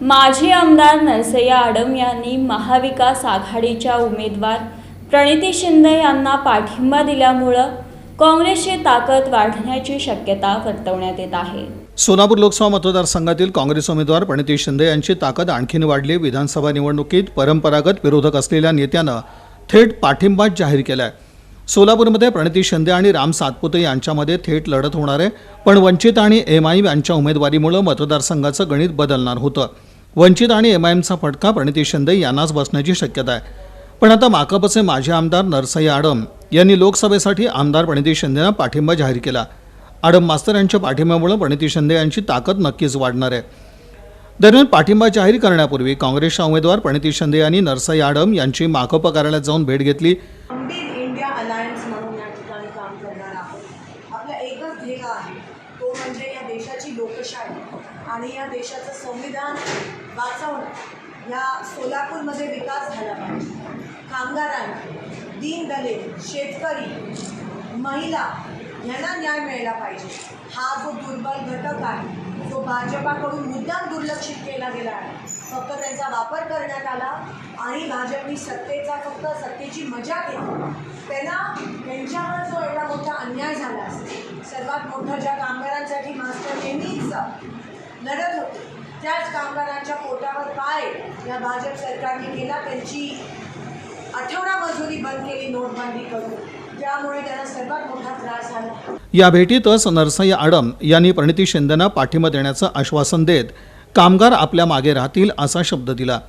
माजी आमदार नरसय्या आडम यांनी महाविकास आघाडीच्या उमेदवार प्रणिती शिंदे यांना पाठिंबा दिल्यामुळं काँग्रेसची ताकद वाढण्याची शक्यता वर्तवण्यात येत आहे. सोलापूर लोकसभा मतदारसंघातील काँग्रेस उमेदवार प्रणिती शिंदे यांची ताकद आणखीन वाढली. विधानसभा निवडणुकीत परंपरागत विरोधक असलेल्या नेत्यानं थेट पाठिंबाच जाहीर केलाय. सोलापूरमध्ये प्रणिती शिंदे आणि राम सातपुते यांच्यामध्ये थेट लढत होणार आहे. पण वंचित आणि एम आय यांच्या उमेदवारीमुळं मतदारसंघाचं गणित बदलणार होतं. वंचित आणि एम आय एमचा फटका प्रणिती शिंदे यांनाच बसण्याची शक्यता आहे. पण आता माकपचे माजी आमदार नरसई आडम यांनी लोकसभेसाठी आमदार प्रणिती शिंदेना पाठिंबा जाहीर केला. आडम मास्तर यांच्या पाठिंब्यामुळे प्रणिती शिंदे यांची ताकद नक्कीच वाढणार आहे. दरम्यान पाठिंबा जाहीर करण्यापूर्वी काँग्रेसच्या उमेदवार प्रणिती शिंदे यांनी नरसई आडम यांची माकप कार्यालयात जाऊन भेट घेतली. आणि या देशाचं संविधान वाचवणं ह्या सोलापूरमध्ये विकास झाला पाहिजे. कामगारांना दीनदलित शेतकरी महिला यांना न्याय मिळाला पाहिजे. हा जो दुर्बल घटक आहे जो भाजपाकडून मुद्दाम दुर्लक्षित केला गेला आहे फक्त त्यांचा वापर करण्यात आला आणि भाजपनी सत्तेचा फक्त सत्तेची मजा केली. त्यांना त्यांच्यावर जो एवढा मोठा अन्याय झाला असतो सर्वात मोठं ज्या कामगारांसाठी मास्टर नेहमीच लढत होते त्याच कामगारांच्या पोटावर पाय या भाजप सरकारने केला. त्यांची आठवडा मजुरी बंद केली नोटबंदी करून. त्यामुळे त्यांना सर्वात मोठा त्रास झाला. या भेटीतच नरसई आडम यांनी प्रणिती शिंदेना पाठिंबा देण्याचं आश्वासन देत कामगार आपल्या मागे राहतील असा शब्द दिला.